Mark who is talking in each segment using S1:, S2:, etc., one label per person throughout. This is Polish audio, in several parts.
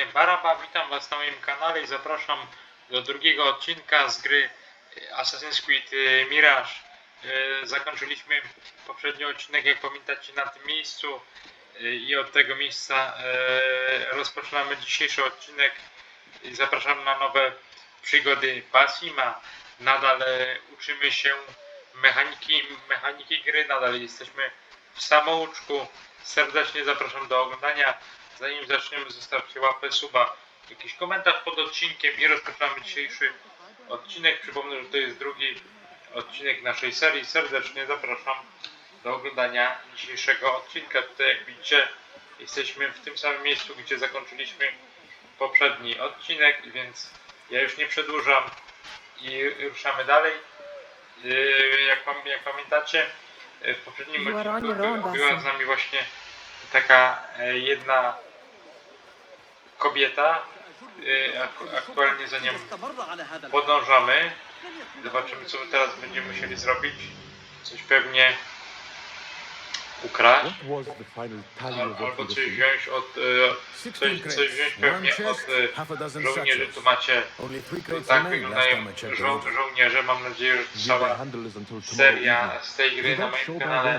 S1: strony Baraba, witam was na moim kanale i zapraszam do drugiego odcinka z gry e, Assassin's Creed e, Mirage. E, Zakończyliśmy poprzedni odcinek, jak pamiętacie, na tym miejscu i od tego miejsca rozpoczynamy dzisiejszy odcinek zapraszam na nowe przygody Basima. Nadal uczymy się mechaniki, mechaniki gry, nadal jesteśmy w samouczku. Serdecznie zapraszam do oglądania. Zanim zaczniemy, zostawcie łapę, suba, jakiś komentarz pod odcinkiem i rozpoczynamy dzisiejszy odcinek. Przypomnę, że to jest drugi odcinek naszej serii. Serdecznie zapraszam do oglądania dzisiejszego odcinka. Tutaj jak widzicie, jesteśmy w tym samym miejscu, gdzie zakończyliśmy poprzedni odcinek, więc ja już nie przedłużam i ruszamy dalej. Yy, Jak, jak pamiętacie, w poprzednim odcinku była z nami właśnie taka e, jedna kobieta. Ak- Aktualnie za nią podążamy. Zobaczymy, co my teraz będziemy musieli zrobić. Coś pewnie ukraść. Albo coś wziąć od. e, Coś, coś wziąć pewnie od
S2: dozen
S1: żołnierzy. Tu macie. Tak wyglądają żo żołnierze. Mam nadzieję, że cała seria z tej gry na moim kanale.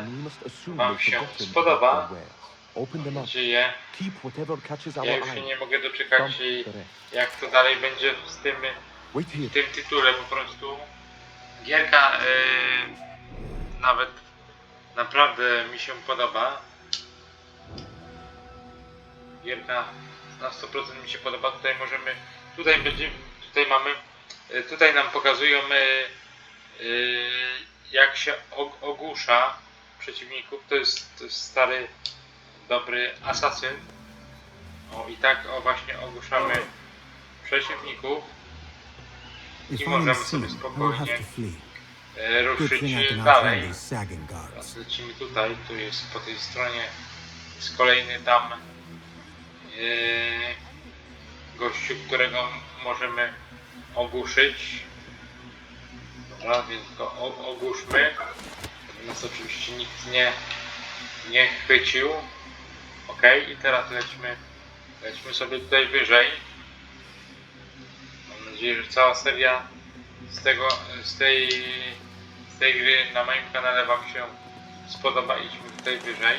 S1: Wam się spodoba.
S3: Open them up.
S1: nadzieję.
S3: Keep whatever catches our
S1: Ja już się
S3: eye.
S1: nie mogę doczekać
S3: Dump
S1: i
S3: the rest.
S1: jak to dalej będzie z tym,
S3: Wait here.
S1: w tym tytule po prostu. Gierka e, nawet naprawdę mi się podoba. Gierka na 100% mi się podoba. Tutaj możemy, tutaj będziemy, tutaj mamy, e, tutaj nam pokazują e, e, jak się og- ogłusza przeciwników. To jest, to jest stary, dobry asasyn. O i tak o właśnie ogłuszamy przeciwników. I możemy sobie spokojnie e, ruszyć dalej. Teraz lecimy tutaj, tu jest po tej stronie jest kolejny tam yy, gościu, którego możemy ogłuszyć. Dobra, więc go ogłuszmy. Nas oczywiście nikt nie, nie chwycił. Ok, i teraz lecimy, lecimy sobie tutaj wyżej. Mam nadzieję, że cała seria z tego, z tej, z tej gry na moim kanale Wam się spodoba. Idźmy tutaj wyżej.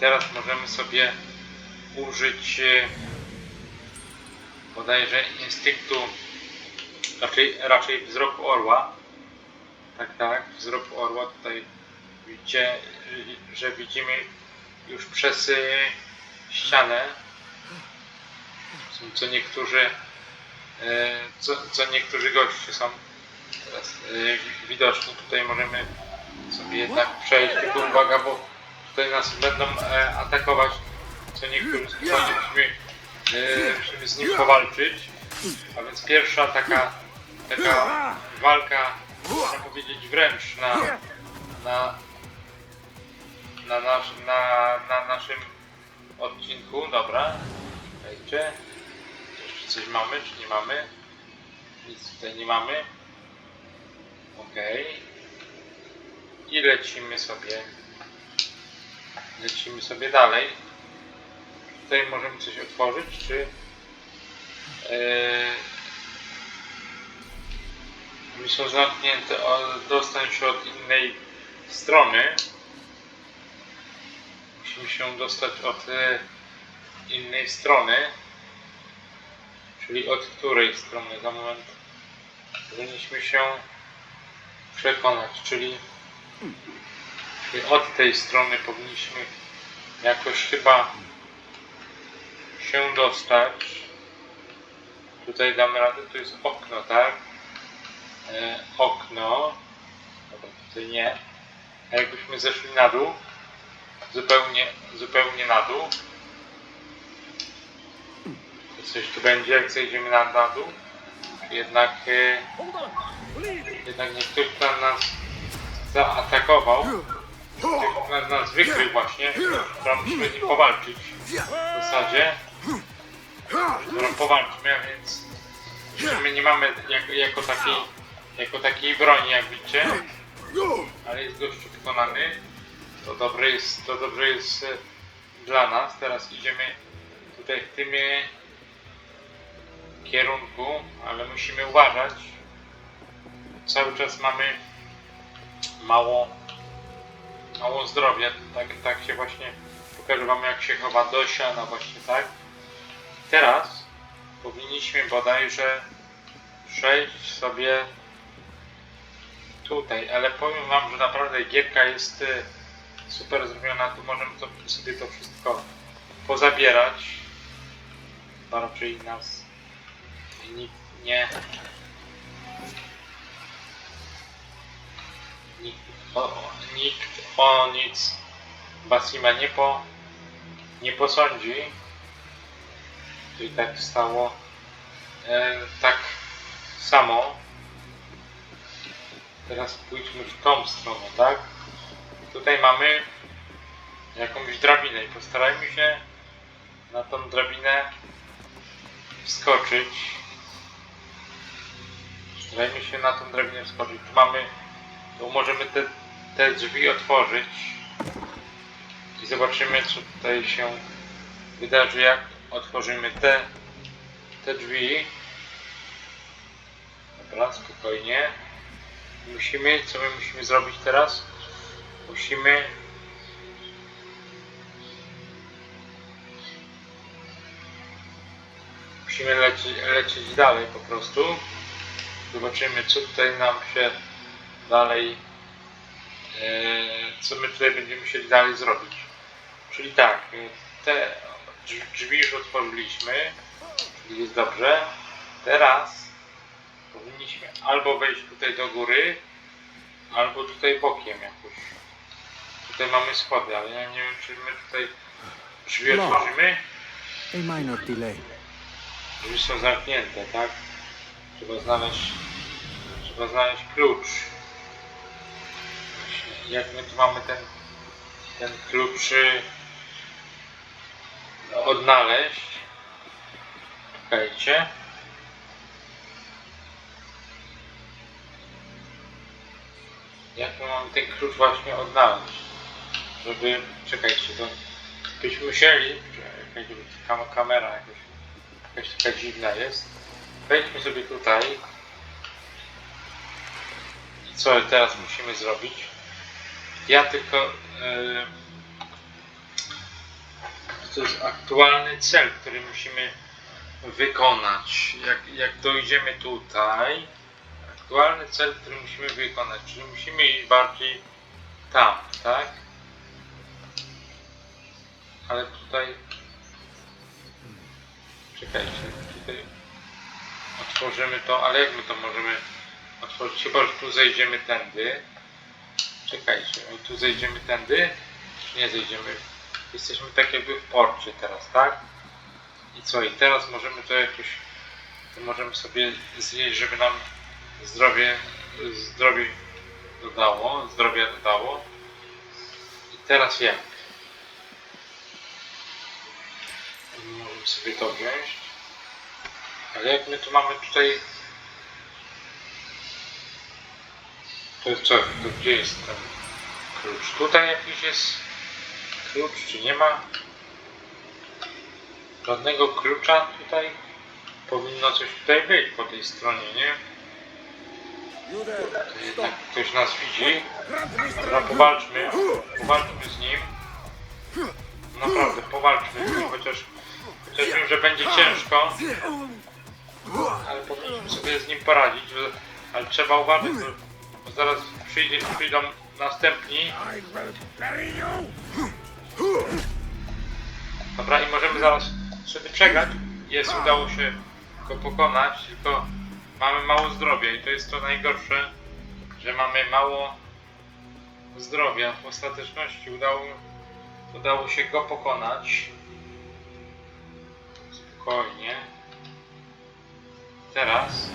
S1: Teraz możemy sobie użyć e, bodajże instynktu, raczej, raczej wzroku orła. Tak, tak, wzrok orła. Tutaj widzicie, y, że widzimy już przez y, ścianę. Co niektórzy e, co, co niektórzy goście są teraz e, wi- widoczni. Tutaj możemy sobie jednak przejść, tylko uwaga, bo tutaj nas będą e, atakować co niektórzy spokojnie musimy, e, musimy z nim powalczyć. A więc pierwsza taka, taka walka, można powiedzieć wręcz na, na, na, nasz, na, na naszym odcinku. Dobra, czekajcie. Jeszcze coś mamy, czy nie mamy? Nic tutaj nie mamy. Okej. I lecimy sobie. Lecimy sobie dalej. Tutaj możemy coś otworzyć, czy... Yy... Są zamknięte, o, dostań się od innej strony. Musimy się dostać od e, innej strony. Czyli od której strony? Za moment powinniśmy się przekonać, czyli, czyli od tej strony powinniśmy jakoś chyba się dostać. Tutaj damy radę, tu jest okno, tak? E, okno. Dobra, tutaj nie. A jakbyśmy zeszli na dół, zupełnie, zupełnie na dół, coś tu będzie, jak zejdziemy na, na dół. Jednak, e, jednak nie ktoś tam nas zaatakował, nas, nas wykrył właśnie, tam musimy z powalczyć w zasadzie. Dobra, powalczmy, a więc my nie mamy jak, jako takiej jako takiej broni, jak widzicie, ale jest gościu wykonany. To dobre jest, to dobrze jest e, dla nas. Teraz idziemy tutaj w tym e, kierunku, ale musimy uważać. Cały czas mamy mało, mało zdrowia. Tak, tak się właśnie pokażę wam jak się chowa Dosia, no właśnie tak. Teraz powinniśmy bodajże przejść sobie tutaj, ale powiem wam, że naprawdę gierka jest y, super zrobiona, tu możemy to, sobie to wszystko pozabierać. Chyba raczej nas nikt nie nikt o, nikt o nic Basima nie po nie posądzi. I tak stało e, tak samo. Teraz pójdźmy w tą stronę, tak? Tutaj mamy jakąś drabinę i postarajmy się na tą drabinę wskoczyć. Starajmy się na tą drabinę wskoczyć. Tu mamy, tu możemy te, te drzwi otworzyć i zobaczymy co tutaj się wydarzy jak otworzymy te, te drzwi. Dobra, spokojnie. Musimy, co my musimy zrobić teraz? Musimy musimy lecieć, lecieć dalej po prostu. Zobaczymy co tutaj nam się dalej e, co my tutaj będziemy musieli dalej zrobić. Czyli tak, te drzwi- drzwi już otworzyliśmy, czyli jest dobrze. Teraz powinniśmy albo wejść tutaj do góry, albo tutaj bokiem jakoś. Tutaj mamy schody, ale ja nie wiem czy my tutaj drzwi
S4: No.
S1: otworzymy.
S4: A minor delay.
S1: Drzwi są zamknięte, tak? Trzeba znaleźć, trzeba znaleźć klucz. Właśnie, jak my tu mamy ten, ten klucz y, odnaleźć? Czekajcie. Jak my mamy ten klucz właśnie odnaleźć? Żeby, czekajcie, to byśmy musieli, bo kam- kamera jakoś jakaś taka dziwna jest. Wejdźmy sobie tutaj. I co teraz musimy zrobić? Ja tylko. Yy, to jest aktualny cel, który musimy wykonać. Jak, jak dojdziemy tutaj, aktualny cel, który musimy wykonać, czyli musimy iść bardziej tam, tak? Ale tutaj Czekajcie, tutaj otworzymy to, ale jak my to możemy otworzyć? Chyba, że tu zejdziemy tędy. Czekajcie, i tu zejdziemy tędy? Czy nie zejdziemy? Jesteśmy tak jakby w porcie teraz, tak? I co? I teraz możemy to jakoś... To możemy sobie zjeść, żeby nam zdrowie, zdrowie dodało, zdrowia dodało. I teraz jak? Możemy sobie to wziąć. Ale jak my tu mamy tutaj... To jest co? To gdzie jest ten klucz? Tutaj jakiś jest klucz, czy nie ma? Żadnego klucza tutaj? Powinno coś tutaj być po tej stronie, nie? Jednak ktoś nas widzi. Dobra, powalczmy. Powalczmy z nim. Naprawdę, powalczmy z nim, chociaż, chociaż wiem, że będzie ciężko. Ale powinniśmy sobie z nim poradzić, ale trzeba uważać, bo, bo zaraz przyjdzie, przyjdą następni. Dobra, i możemy zaraz wtedy przegrać. Jest, udało się go pokonać, tylko mamy mało zdrowia i to jest to najgorsze, że mamy mało zdrowia. W ostateczności udało, udało się go pokonać. Spokojnie. Teraz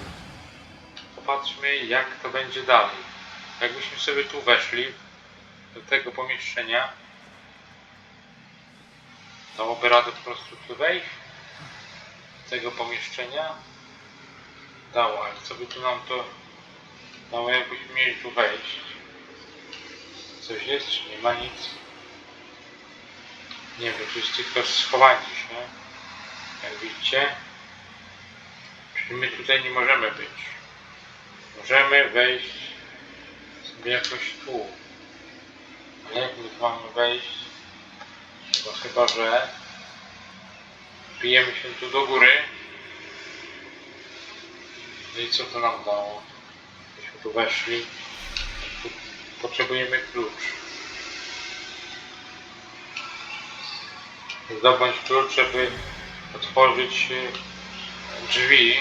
S1: popatrzmy jak to będzie dalej. Jakbyśmy sobie tu weszli do tego pomieszczenia, dałoby radę po prostu tu wejść do tego pomieszczenia. Dało, ale co by tu nam to dało jakbyśmy mieli tu wejść? Coś jest czy nie ma nic? Nie wiem, to jest tylko schowanie się. Jak widzicie. Czyli my tutaj nie możemy być. Możemy wejść sobie jakoś tu. Ale jak my tu mamy wejść? Chyba, chyba że bijemy się tu do góry. No i co to nam dało? Myśmy tu weszli. Potrzebujemy klucz. Zdobądź klucz, żeby otworzyć y, drzwi.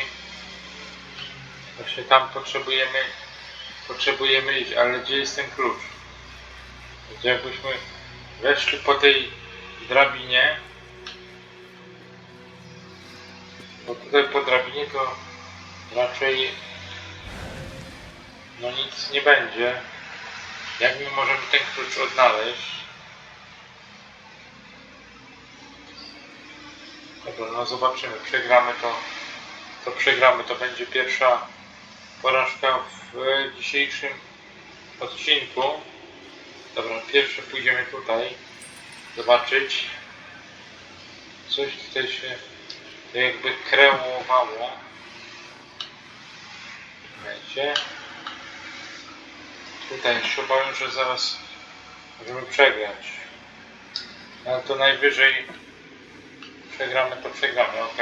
S1: Właśnie tam potrzebujemy potrzebujemy iść, ale gdzie jest ten klucz? Jakbyśmy weszli po tej drabinie, bo tutaj po drabinie to raczej no nic nie będzie. Jak my możemy ten klucz odnaleźć? Dobra, no zobaczymy. Przegramy to. To przegramy. To będzie pierwsza porażka w dzisiejszym odcinku. Dobra, pierwsze pójdziemy tutaj. Zobaczyć. Coś tutaj się jakby kreowało. Czekajcie. Tutaj się obawiam, że zaraz możemy przegrać. Ale to najwyżej przegramy, to przegramy, ok.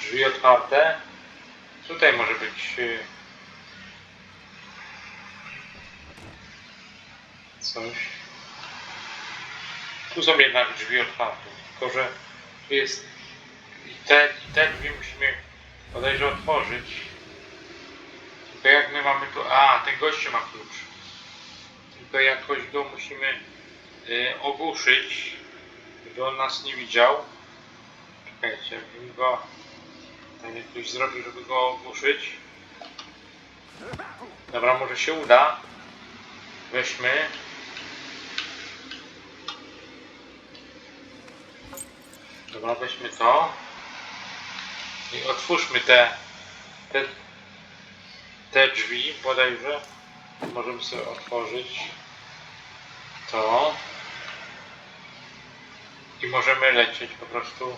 S1: Drzwi otwarte. Tutaj może być y, coś. Tu są jednak drzwi otwarte, tylko że tu jest i te, i te drzwi musimy bodajże otworzyć. Tylko jak my mamy tu... A, ten gościu ma klucz. Tylko jakoś go musimy y, ogłuszyć, żeby on nas nie widział. Czekajcie, bym go tak jak ktoś zrobił, żeby go ogłuszyć. Dobra, może się uda. Weźmy. Dobra, weźmy to. I otwórzmy te, te, te drzwi, bodajże. Możemy sobie otworzyć to. I możemy lecieć po prostu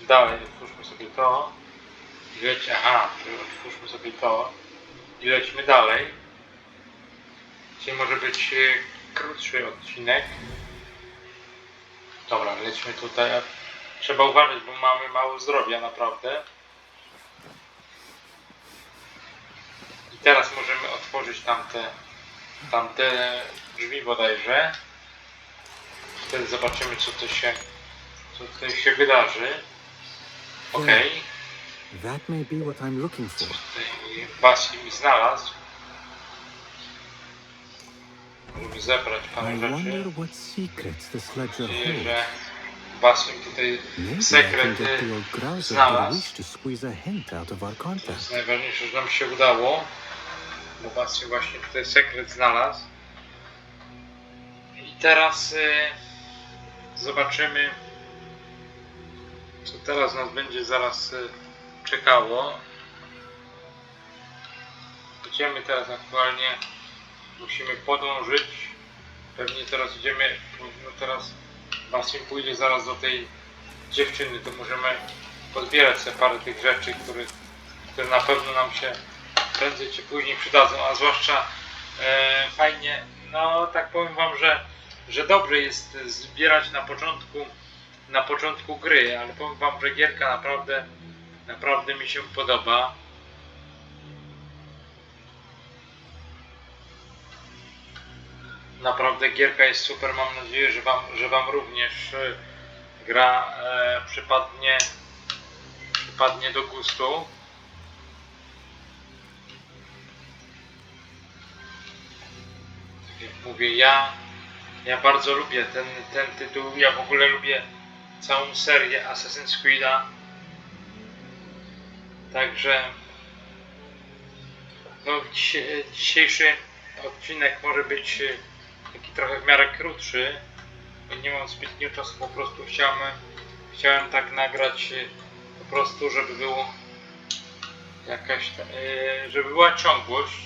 S1: dalej. Otwórzmy sobie to. I leci, aha, czyli otwórzmy sobie to. I lecimy dalej. Dzisiaj może być e, krótszy odcinek. Dobra, lecimy tutaj. Trzeba uważać, bo mamy mało zdrowia naprawdę. I teraz możemy otworzyć tamte, tamte drzwi bodajże. Wtedy zobaczymy co to się, co tutaj się wydarzy. Okej.
S4: That may be what I'm looking for.
S1: Tutaj Basim znalazł. Żeby zebrać
S4: I
S1: parę
S4: wonder
S1: rzeczy.
S4: what secrets this ledger
S1: Nadzieję,
S4: holds.
S1: że Basim tutaj
S4: Maybe I can
S1: sekret
S4: get
S1: y,
S4: the old Grouser to
S1: znalazł.
S4: wish to squeeze a hint out of our
S1: To
S4: contact.
S1: jest najważniejsze, że nam się udało. Bo Basim właśnie tutaj sekret znalazł. I teraz y, zobaczymy, co teraz nas będzie zaraz y, czekało. Idziemy teraz aktualnie, musimy podążyć. Pewnie teraz idziemy, no teraz Basim pójdzie zaraz do tej dziewczyny, to możemy pozbierać sobie parę tych rzeczy, które, które na pewno nam się prędzej czy później przydadzą, a zwłaszcza e, fajnie, no tak powiem wam, że, że dobrze jest zbierać na początku na początku gry, ale powiem wam, że gierka naprawdę naprawdę mi się podoba. Naprawdę gierka jest super, mam nadzieję, że wam, że wam również e, gra e, przypadnie przypadnie do gustu. Tak jak mówię, ja, ja bardzo lubię ten, ten tytuł. Ja w ogóle lubię całą serię Assassin's Creed'a. Także no, dzisiejszy odcinek może być e, taki trochę w miarę krótszy. Nie mam zbytnio czasu, po prostu chciałem, chciałem tak nagrać e, po prostu, żeby było jakaś, e, żeby była ciągłość.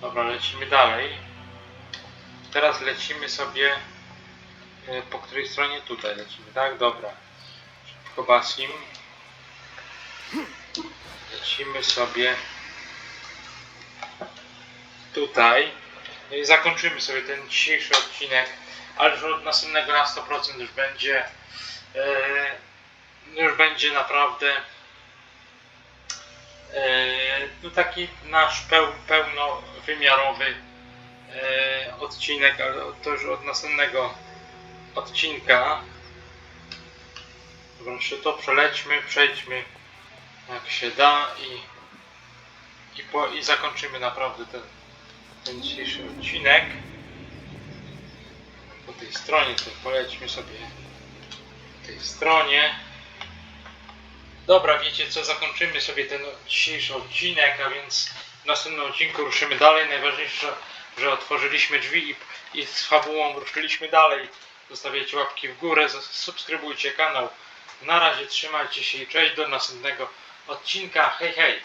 S1: Dobra, lecimy dalej. Teraz lecimy sobie e, po której stronie? Tutaj lecimy, tak? Dobra. Szybko Basim. Lecimy sobie tutaj. No i zakończymy sobie ten dzisiejszy odcinek, ale już od następnego na 100% już będzie e, już będzie naprawdę e, no taki nasz peł, pełnowymiarowy odcinek, ale to już od następnego odcinka. Dobra, to przelećmy, przejdźmy jak się da i, i, po, i zakończymy naprawdę ten, ten dzisiejszy odcinek. Po tej stronie, to polećmy sobie po tej stronie. Dobra, wiecie co, zakończymy sobie ten dzisiejszy odcinek, a więc w następnym odcinku ruszymy dalej. Najważniejsze, że otworzyliśmy drzwi i, i z fabułą ruszyliśmy dalej. Zostawiajcie łapki w górę, subskrybujcie kanał. Na razie trzymajcie się i cześć do następnego odcinka. Hej, hej!